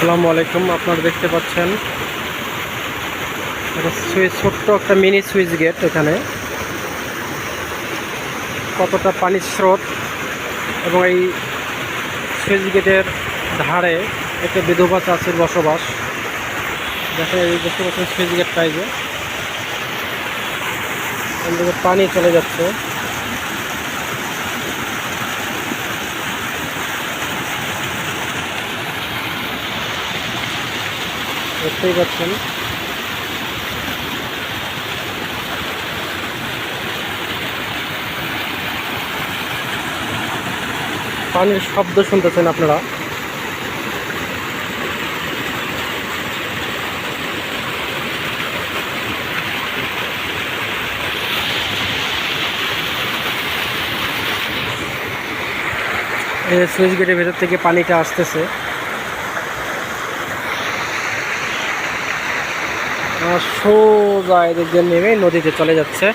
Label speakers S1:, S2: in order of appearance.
S1: আসসালামু আলাইকুম, আপনারা দেখতে পাচ্ছেন একটা সুইচ ছোট্ট একটা মিনি সুইচ গেট এখানে। কতটা পানির স্রোত এবং এই সুইচ গেটের ধারে একটা বিধবা চাষির বসবাস। দেখেন, এই দেখতে পাচ্ছেন সুইচ গেটটা এই যে। পানি চলে যাচ্ছে। দেখতেই পাচ্ছেন। পানির শব্দ শুনতেছেন আপনারা? সুইচ গেটের ভেতর থেকে পানিটা আসতেছে। সোজা এদের নেমে নদীতে চলে যাচ্ছে।